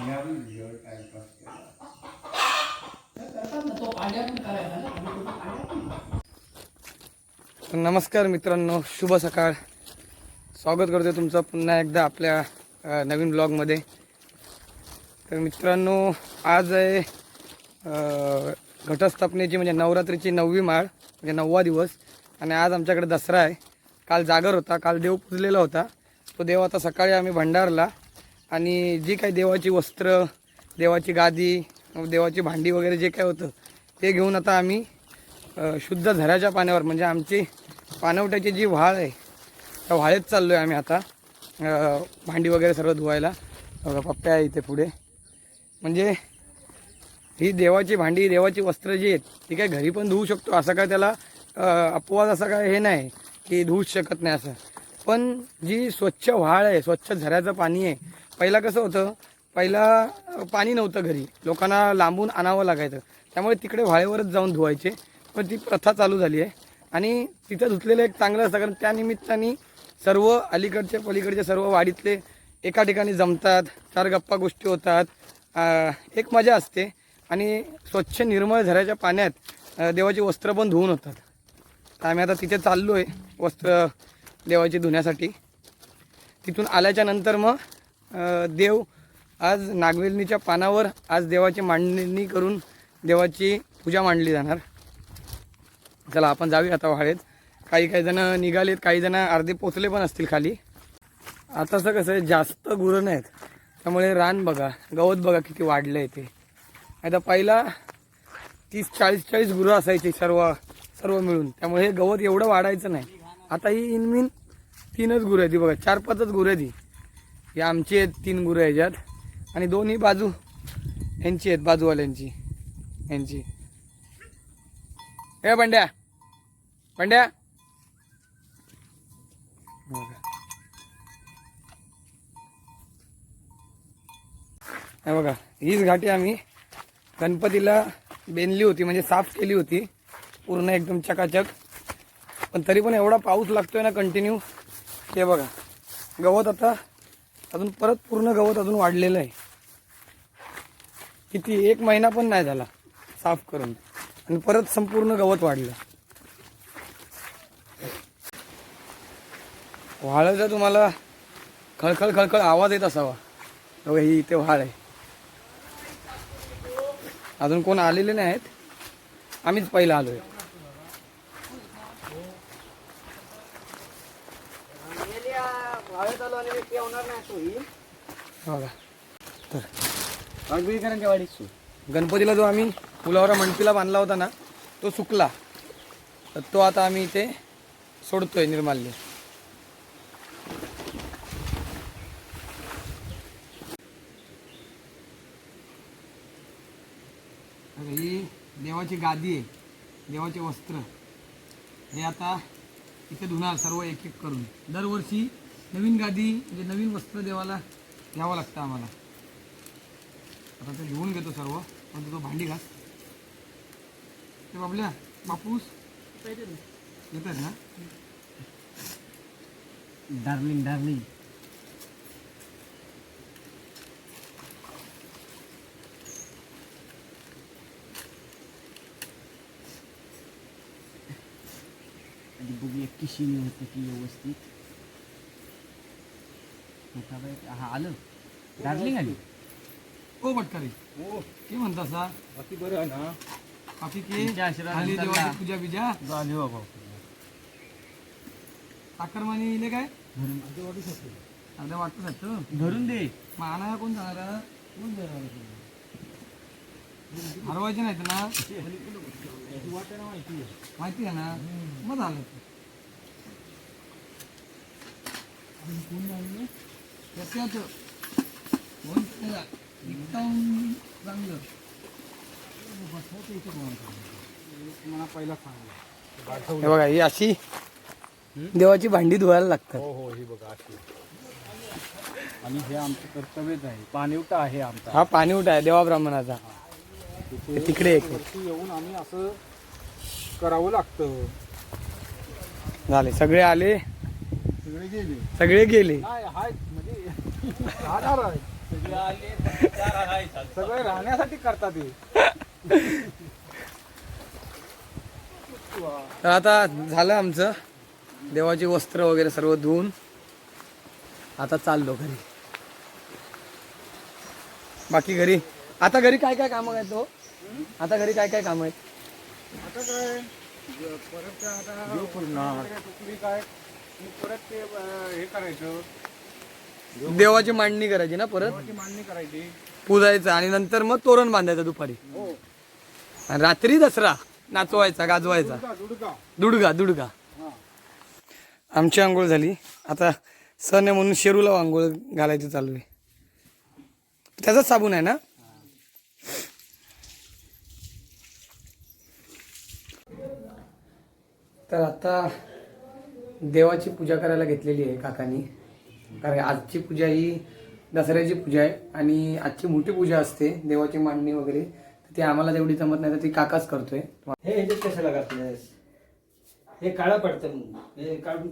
Timepass केला तर नमस्कार मित्रांनो शुभ सकाळ. स्वागत करतो तुमचं पुन्हा एकदा आपल्या नवीन ब्लॉगमध्ये. तर मित्रांनो आज आहे घटस्थापनेची म्हणजे नवरात्रीची नववी माळ म्हणजे नववा दिवस. आणि आज आमच्याकडे दसरा आहे. काल जागर होता काल देव पुजलेला होता. तो देव आता सकाळी आम्ही भंडारला. आणि जी काही देवाची वस्त्र देवाची गादी देवाची भांडी वगैरे जे काय होतं ते घेऊन आता आम्ही शुद्ध झऱ्याच्या पाण्यावर म्हणजे आमची पानवट्याची जी व्हाळ आहे त्या व्हाळेत चाललो आहे आम्ही आता. भांडी वगैरे सर्व धुवायला बघा पप्प्या आहे इथे पुढे. म्हणजे ही देवाची भांडी देवाची वस्त्र जी आहेत ती काय घरी पण धुवू शकतो असं काय त्याला अपवाद असा काय हे नाही की धुवूच शकत नाही असं. पण जी स्वच्छ व्हाळ आहे स्वच्छ झऱ्याचं पाणी आहे पहिला कसं होतं पहिला पाणी नव्हतं घरी. लोकांना लांबून आणावं लागायचं. त्यामुळे तिकडे व्हाळेवरच जाऊन धुवायचे. पण ती प्रथा चालू झाली आहे. आणि तिथं धुतलेलं एक चांगलं असतं कारण त्यानिमित्ताने सर्व अलीकडचे पलीकडचे सर्व वाडीतले एका ठिकाणी जमतात चार गप्पा गोष्टी होतात. एक मजा असते. आणि स्वच्छ निर्मळ झऱ्याच्या पाण्यात देवाचे देवाची वस्त्र पण धुवून होतात. आम्ही आता तिथे चाललो आहे वस्त्र देवाची धुण्यासाठी. तिथून आल्याच्यानंतर मग देव आज नागवेलनीच्या पानावर आज देवाची मांडणी करून देवाची पूजा मांडली जाणार. चला आपण जाऊया आता वाळेत काही काही जणं निघालेत काही जणं अर्धे पोचले पण असतील खाली. आताचं कसं आहे जास्त गुरं नाहीत. त्यामुळे रान बघा गवत बघा किती वाढलं आहे ते. आता पहिला तीस चाळीस चाळीस गुरं असायची सर्व सर्व मिळून. त्यामुळे हे गवत एवढं वाढायचं नाही. आता ही इनमिन तीनच गुरं आहे ती बघा चार पाचच गुरं आहे ती हे आमची आहेत तीन गुरं ह्याच्यात आणि दोन्ही बाजू यांची आहेत बाजूवाल्यांची. यांची. ए बंड्या. बंड्या. हे बघा हीच घाटी आम्ही गणपतीला बेनली होती म्हणजे साफ केली होती. पूर्ण एकदम चकाचक. पण तरी पण एवढा पाऊस लागतोय ना कंटिन्यू हे बघा गवत आता अजून परत पूर्ण गवत अजून वाढलेलं आहे. किती एक महिना पण नाही झाला साफ करून. आणि परत संपूर्ण गवत वाढलं. व्हाळाचा तुम्हाला खळखळ खळखळ आवाज येत असावा. बघा ही इथे व्हाळ आहे. अजून कोण आलेले नाहीत? आम्हीच पहिला आलो बघा. तर. गणपतीला जो आम्ही पुलावरा मंडपीला बांधला होता ना तो सुकला. तर तो आता आम्ही इथे सोडतोय निर्माल्य. ही देवाची गादी आहे देवाचे वस्त्र. हे आता इथे धुणार सर्व एक एक करून. दरवर्षी नवीन गादी म्हणजे नवीन वस्त्र देवाला घ्यावं लागतं आम्हाला. आता ते घेऊन घेतो सर्व पण तो भांडी घास. ते बाबल्या बापूस? येतात ना? डार्लिंग डार्लिंग बघू एक किशीने होते की व्यवस्थित. हा आलं? डार्लिंग आली? ओ भटकरी. हो. के म्हणता सा बाकी बरं आहे ना. बाकी की तुमच्या आशीर्वादाने खाली चालला. देवाची पूजा बिजा. झाली बाबा. साखरमानी इले काय? धरून अर्ध्या वाटतं सात धरून दे. मग आणायला कोण जाणार हरवायचे नाहीत ना? माहिती आहे. ना? मग झालं. कोण त्याला एकदम चांगलं. मला पहिला सांगा हे बघा ही अशी देवाची भांडी धुवायला लागतात. हो हो ही बघा अशी. आणि हे आमचं कर्तव्यच आहे. पाणीवटा आहे आमचा. हा पाणी उठ आहे देवा ब्राह्मणाचा. ते तिकडे एक वरती येऊन आम्ही असं करावं लागतं. झाले सगळे आले? सगळे गेले. सगळे गेले. नाही हाय. राहणार आहे सगळे राहण्यासाठी करतात हे. तर आता झालं आमचं. देवाची वस्त्र वगैरे सर्व धुवून आता चाललो घरी. बाकी घरी? आता घरी काय काय कामं आहेत तो आता घरी काय काय कामं आहेत? आता काय? ज- परत काय आता परत ते हे करायचं. देवाची मांडणी करायची ना परत? देवाची मांडणी करायची. पुजायचं आणि नंतर मग तोरण बांधायचं दुपारी. हो. आणि रात्री दसरा नाचवायचा गाजवायचा. दुडका दुडगा. दुडगा आमची आंघोळ झाली. आता सण आहे म्हणून शेरूला आंघोळ घालायचं चालू आहे. त्याचाच साबण आहे ना? तर आता देवाची पूजा करायला घेतलेली आहे काकांनी. कारण आजची पूजा ही दसऱ्याची पूजा आहे आणि आजची मोठी पूजा असते देवाची मांडणी वगैरे. तर ती आम्हाला तेवढी जमत नाही तर ती काकाच करतोय. हे ह्याच्यात कशाला घातलंस हे काळं पडतं मग हे काढून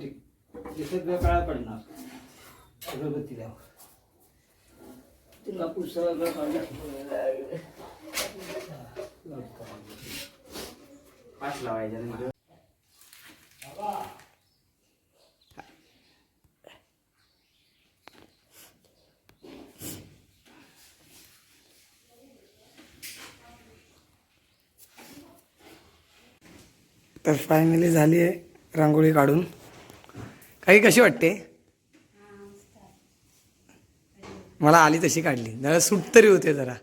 हे सगळं काळं पडणार. अगरबत्तीला. तुला पाच तर फायनली झाली आहे रांगोळी काढून. काही कशी वाटते? मला आली तशी काढली. जरा सूट तरी होते जरा.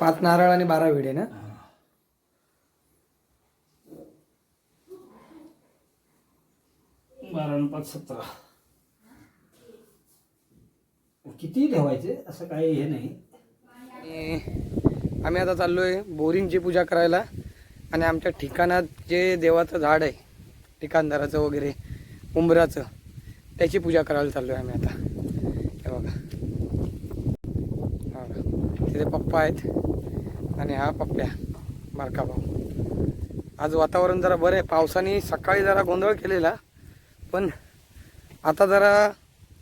पाच नारळ आणि बारा विडे ना? बारा आणि पाच सतरा. किती ठेवायचे असं काही हे नाही. आणि आम्ही आता चाललो आहे बोरिंगची पूजा करायला. आणि आमच्या ठिकाणात जे देवाचं झाड आहे ठिकाणदाराचं वगैरे उंबराचं त्याची पूजा करायला चाललो आहे आम्ही आता. हे बघा. हा तिथे पप्पा आहेत. आणि हा पप्प्या मारका भाऊ. आज वातावरण जरा बरं आहे. पावसाने सकाळी जरा गोंधळ केलेला पण आता जरा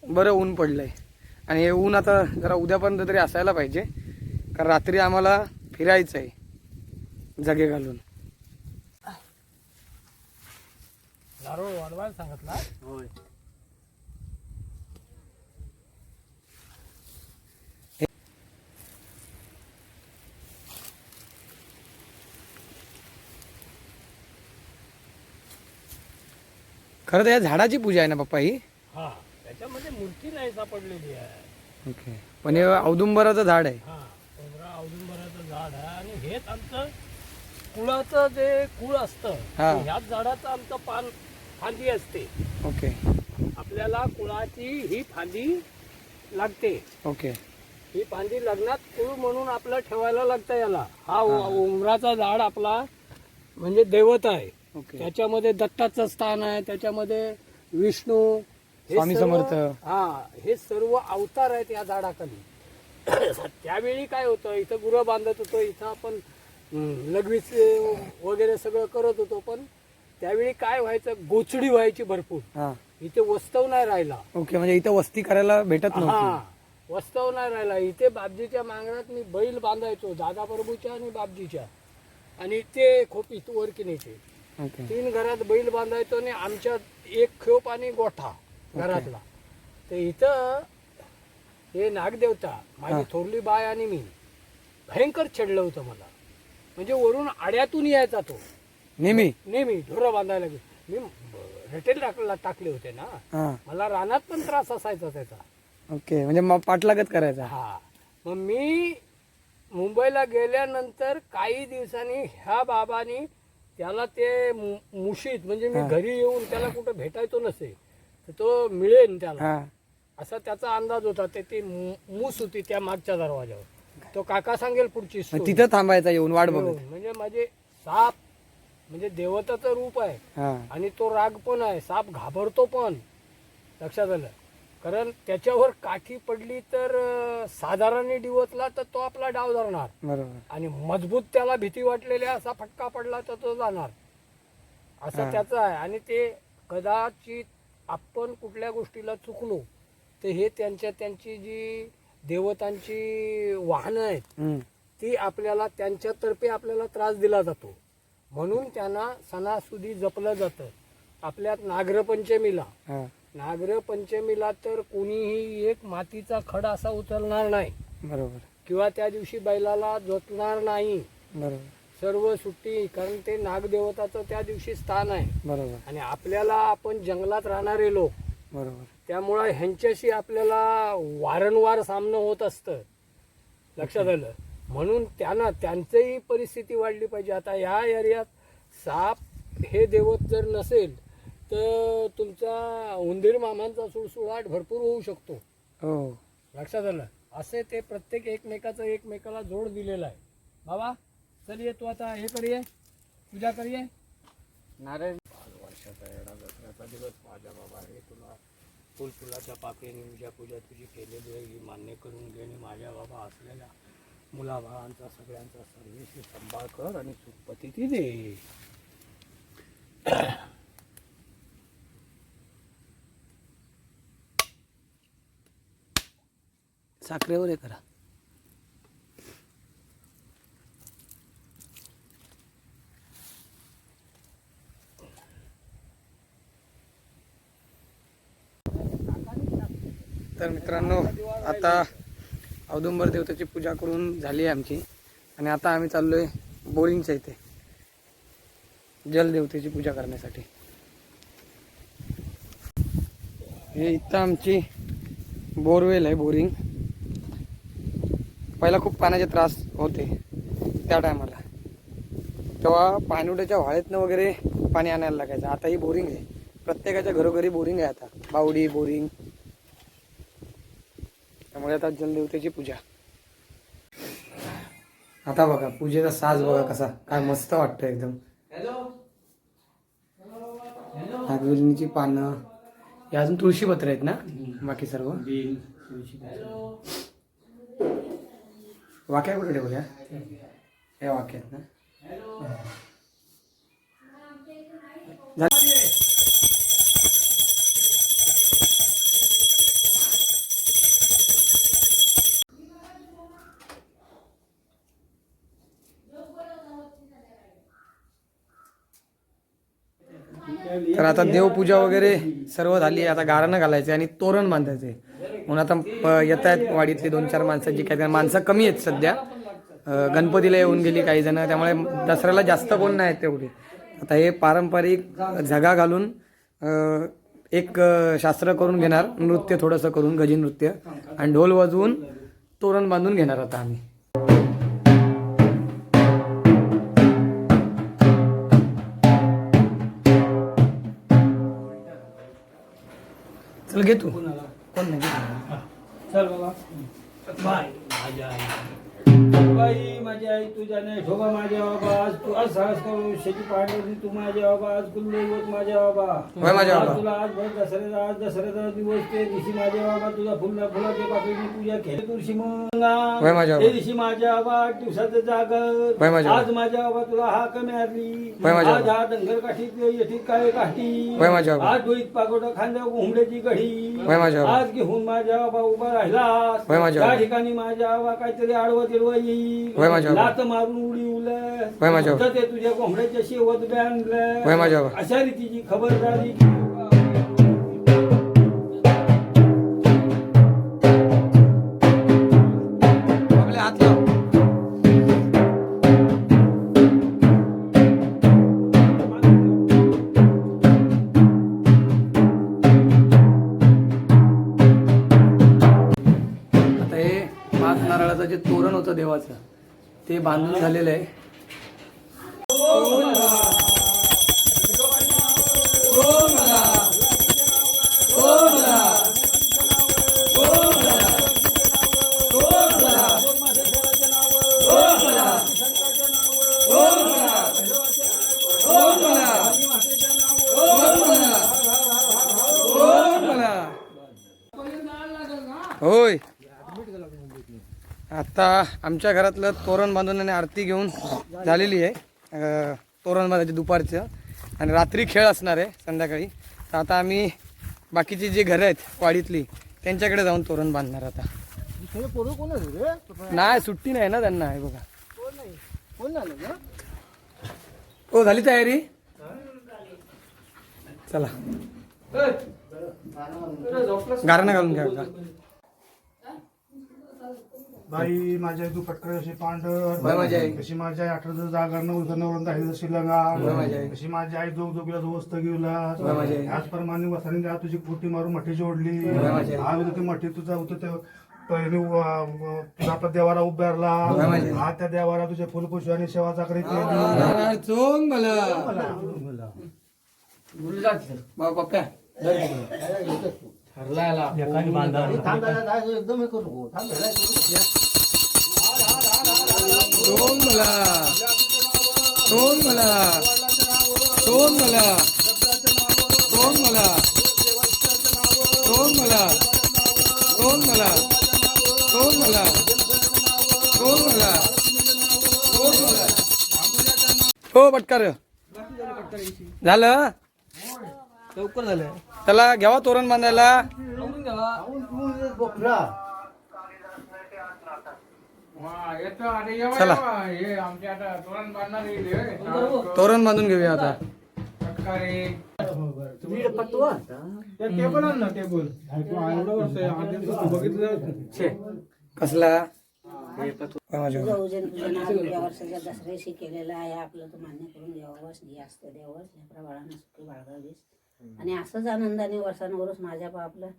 बरं ऊन पडलं आहे आणि हे ऊन आता जरा उद्यापर्यंत तरी असायला पाहिजे. कारण रात्री आम्हाला फिरायचं आहे जगे घालून. नारळ वाढवायला सांगितला होय. खरं तर या झाडाची पूजा आहे ना पप्पा ही? मूर्ती नाही सापडलेली आहे. ओके. पण हे औदुंबराचं झाड आहे. हा औदुंबराचं झाड आहे आणि हेच आमचं कुळाचं जे कुळ असतं हा. ह्याच झाडाचं आमचं पान फांदी असते. ओके. आपल्याला कुळाची ही फांदी लागते. ओके. ही फांदी लग्नात कुळ म्हणून आपलं ठेवायला लागतं याला. हा उमराचा झाड आपला म्हणजे दैवत आहे. ओके. त्याच्यामध्ये दत्ताचं स्थान आहे त्याच्यामध्ये विष्णू स्वामी समर्थ. हा हे सर्व अवतार आहेत या झाडाखाली. त्यावेळी काय होतं इथं गुरं बांधत होतो इथं आपण लघवीच वगैरे सगळं करत होतो पण त्यावेळी काय व्हायचं गोचडी व्हायची भरपूर. इथे वस्तव नाही राहिला. ओके म्हणजे इथं वस्ती करायला भेटत नव्हती. हा वस्तव नाही राहिला. इथे बापजीच्या मांगरात मी बैल बांधायचो दादा प्रभूच्या आणि बापजीच्या. आणि ते खोपीत वर की नाही ते ओके. तीन घरात बैल बांधायचो आणि आमच्यात एक खोप आणि गोठा. घरातला. तर इथं हे नागदेवता माझी थोरली बाय आणि मी भयंकर छेडलं होतं मला. म्हणजे वरून आड्यातून यायचा तो. नेहमी? नेहमी ढोरं बांधायला गेलो. मी रेटेल टाकला टाकले होते ना. हा. मला रानात पण त्रास असायचा त्याचा. ओके म्हणजे मग पाठलागत करायचा. हा. मग मी मुंबईला गेल्यानंतर काही दिवसांनी ह्या बाबांनी त्याला ते मुशीत म्हणजे मी घरी येऊन त्याला कुठं भेटायचो नसे तर तो मिळेल त्याला. हा. असा त्याचा अंदाज होता. ते ती मु- मूस होती त्या मागच्या दरवाजावर तो काका सांगेल पुढची मग. तिथं थांबायचा येऊन वाट बघत. म्हणजे माझे साप म्हणजे देवताचं रूप आहे. हा. आणि तो राग पण आहे. साप घाबरतो पण. लक्षात आलं. कारण त्याच्यावर काठी पडली तर अं, साधारण डिवचला तर तो आपला डाव धरणार. बरोबर. आणि मजबूत त्याला भीती वाटलेली असा फटका पडला तर तो जाणार. असं. त्याचं आहे. आणि ते कदाचित आपण कुठल्या गोष्टीला चुकलो तर हे त्यांच्या त्यांची जी देवतांची वाहनं आहेत. ती आपल्याला त्यांच्यातर्फे आपल्याला त्रास दिला जातो. म्हणून त्यांना सणासुदी जपलं जातं. आपल्यात नागरपंचमीला. नागरपंचमीला तर कोणीही एक मातीचा खडा असा उचलणार नाही. बरोबर. किंवा त्या दिवशी बैलाला जोतणार नाही. बरोबर. सर्व सुट्टी कारण ते नागदेवताचं त्या दिवशी स्थान आहे. बरोबर. आणि आपल्याला आपण जंगलात राहणारे लोक बरोबर. त्यामुळं ह्यांच्याशी आपल्याला वारंवार सामनं होत असतं. लक्षात आलं? म्हणून त्यांना त्यांचीही परिस्थिती वाढली पाहिजे. आता ह्या एरियात साप हे देवत जर नसेल तर तुमचा उंदीर मामांचा सुळसुळाट भरपूर होऊ शकतो. हो. लक्षात आलं? असे ते प्रत्येक एकमेकाचं एकमेकाला जोड दिलेला आहे. बाबा चल ये तू आता हे करूये पूजा करूये नारळ वर्षाचा येणा दसऱ्याचा दिवस माझ्या बाबा हे तुला फुल फुलाच्या पाकळीने पूजा पूजा तुझी केलेली आहे ही मान्य करून घेणे माझ्या बाबा असलेल्या मुलाबाळांचा सगळ्यांचा सर्वेशी सांभाळ कर आणि सुखपती ती दे. साखरेवर हे करा. तर मित्रांनो आता औदुंबर देवतेची पूजा करून झाली आहे आमची. आणि आता आम्ही चाललो आहे बोरिंगच्या इथे जलदेवतेची पूजा करण्यासाठी. हे इथं आमची बोरवेल आहे बोरिंग. पहिला खूप पाण्याचे त्रास होते त्या टायमाला. तेव्हा पाणवड्याच्या व्हाळीतनं वगैरे पाणी आणायला लागायचं. आता ही बोरिंग आहे. प्रत्येकाच्या घरोघरी बोरिंग आहे आता. बावडी बोरिंग. त्यामुळे आता जलदेवतेची पूजा. आता बघा पूजेचा साज बघा कसा. काय मस्त वाटतं एकदम. नागवेलीची पानं. हे अजून तुळशी पत्र आहेत ना? बाकी सर्व? वाक्या कुठे ठेवल्या? या वाक्यात ना. आता देवपूजा वगैरे सर्व झाली आहे. आता गारणं घालायचे आणि तोरण बांधायचे म्हणून आता प- येत आहेत वाडीतली दोन चार माणसं जी काही माणसं कमी आहेत सध्या. गणपतीला येऊन गेली काही जण त्यामुळे दसऱ्याला जास्त कोण नाही आहेत तेवढे. आता हे पारंपरिक झगा घालून एक शास्त्र करून घेणार नृत्य थोडंसं करून गजी नृत्य. आणि ढोल वाजवून तोरण बांधून घेणार आता आम्ही. चल घे तू. कोण नाही. चल बाबा. बाय. बाई माझी आई तुझ्या नाही ठोबा माझ्या बाबा आज तू आज करू शेती पाडली तू माझ्या बाबा आज कुलदैवत माझ्या बाबा होय माझ्या आज. तुला आज भर दसऱ्याचा आज दसऱ्याचा दिवस ते दिवशी माझ्या बाबा तुझा फुलला फुलाच्या पाकळीने पूजा केली तुळशी मंगा होय माझ्या बाबा. दिवशी माझ्या बाबा दिवसाचं जागर होय माझ्या आज माझ्या बाबा तुला हा कमी आरली होय माझ्या आज बाबा. हा डंगर काठीत येठीत काय काठी होय माझ्या बाबा. आज डोईत पागोटा खांद्या घोंगड्याची घडी होय माझ्या बाबा. आज घेऊन माझ्या बाबा उभा होय माझ्या त्या बाबा. ठिकाणी माझ्या बाबा काहीतरी आडवं तिडवं येईल होय माझ्या बाबा. लात मारून उडी उलय होय माझ्या बाबा. ते तुझ्या कोंबड्याच्या शेवत बांधलंय होय माझ्या बाबा. अशा रीतीची खबरदारी ते बांधून झालेलं आहे. आता आमच्या घरातलं तोरण बांधून आणि आरती घेऊन झालेली आहे. तोरण बांधायची दुपारचं. आणि रात्री खेळ असणार आहे संध्याकाळी. तर आता आम्ही बाकीची जी घरं आहेत वाडीतली त्यांच्याकडे जाऊन तोरण बांधणार आता. नाही सुट्टी नाही ना त्यांना हे बघा. हो झाली तयारी? चला. गारणं घालून घ्या बाई माझ्या तू अशी पांढर कशी माझ्या आठ जागा नवरंदा हिरद शिलंगा कशी माझी आई दोघ दोघीला दोस्त गेला त्याचप्रमाणे वसाने गा तुझी पोटी मारून मठी जोडली हा ती मठी तुझा होतं पहिली आपला देवाला उभारला हा त्या देवाला तुझ्या फुलपुष्प आणि सेवा चाकरी बाप्या बाबा पप्प्या चोंग मला. चोंग मला. मला. चोंग मला. चोंग मला. चोंग मला. हो पटकार झालं? लवकर झालं त्याला घ्यावा तोरण बांधायला. चला. तोरण बांधून घेऊया आता. कसला? केलेला आहे. आपलं तो मान्य करून देवावस घे असतं देवावस प्रवाळानं सुखी बाळगावीस. आणि असंच आनंदाने वर्षानुवर्ष माझ्या बा आपलं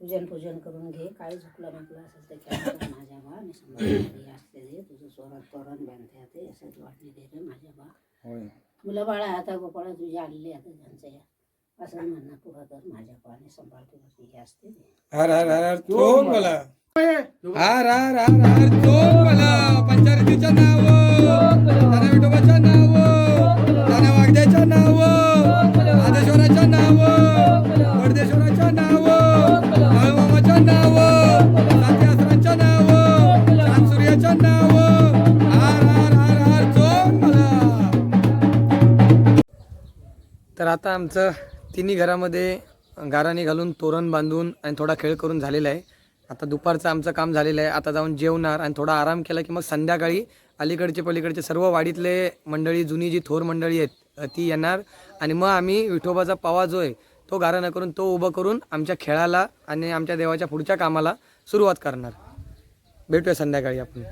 पूजन पूजन करून घे. काय झुकलं म्हटलं असेल ते माझ्या बा. आणि संभाळणारी असते दे तुझं चोरात तोरण बांधते ते असंच वाटणे दे रे माझ्या बा. मुलं बाळा आता गोपाळा तुझी आलेली आता त्यांचं या. असं म्हणणं. पुरा कर माझ्या पाने सांभाळ तुझं हे असते ते. हर हर हर हर. चोंग मला. हर हर हर हर. चोंग मला. पंचायतीच्या नाव. नाव. वागद्याच्या नाव. आता आमचं तिन्ही घरामध्ये गाराने घालून तोरण बांधून आणि थोडा खेळ करून झालेला आहे. आता दुपारचं आमचं काम झालेलं आहे. आता जाऊन जेवणार आणि थोडा आराम केला की मग संध्याकाळी अलीकडचे पलीकडचे सर्व वाडीतले मंडळी जुनी जी थोर मंडळी आहेत ती येणार. आणि मग आम्ही विठोबाचा पावा जो आहे तो गाराणं करून तो उभं करून आमच्या खेळाला आणि आमच्या देवाच्या पुढच्या कामाला सुरुवात करणार. भेटूया संध्याकाळी आपण.